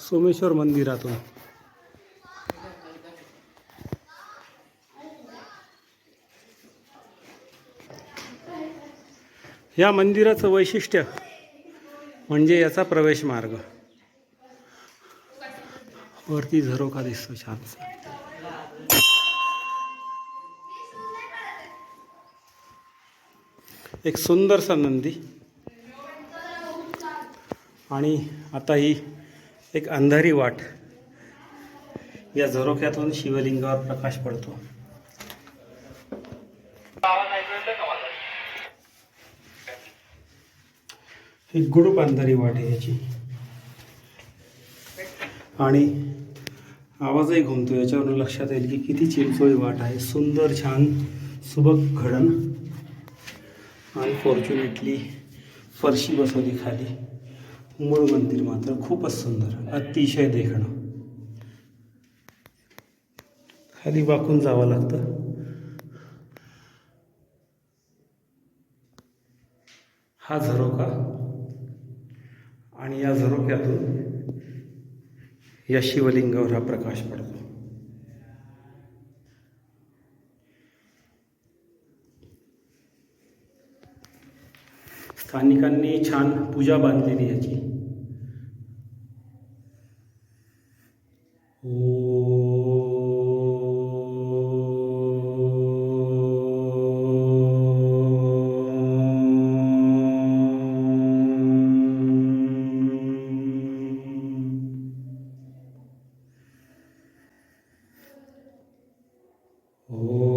सोमेश्वर मंदिरातून. या मंदिराचं वैशिष्ट्य म्हणजे याचा प्रवेश मार्ग. वरती झरोका दिसतो छानसा. एक सुंदरसा नंदी. आणि आता ही एक अंधारी वाट. या झरोख्यातून शिवलिंगावर प्रकाश पडतो. ही गुडूप अंधारी वाट आहे याची. आणि आवाजही घुमतो. याच्यावरून लक्षात येईल की किती चिंचोळी वाट आहे. सुंदर छान सुबक घडण. आणि फॉर्च्युनेटली फरशी बसवली खाली. मूळ मंदिर मात्र खूपच सुंदर अतिशय देखणं. खाली वाकून जावं लागतं. हा झरोका आणि या झरोक्यातून या शिवलिंगावर हा प्रकाश पडतो. स्थानिकांनी छान पूजा बांधलेली याची Oh.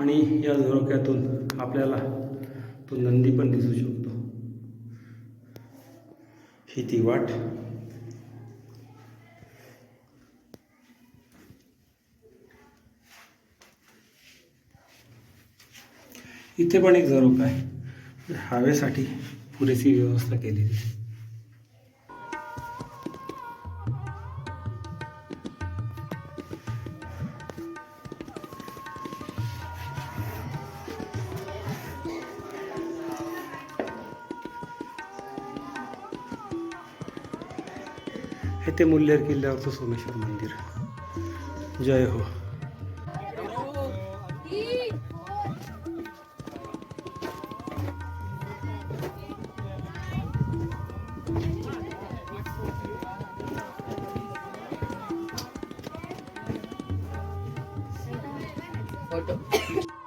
आणि या झरोक्यातून आपल्याला तो नंदी पण दिसू शकतो. ही ती वाट. इथे पण एक झरोखा आहे. हवेसाठी पुरेशी व्यवस्था केलेली आहे. हे ते मुल्लेर किल्ल्यावरचं सोमेश्वर मंदिर. जय हो. फोटो.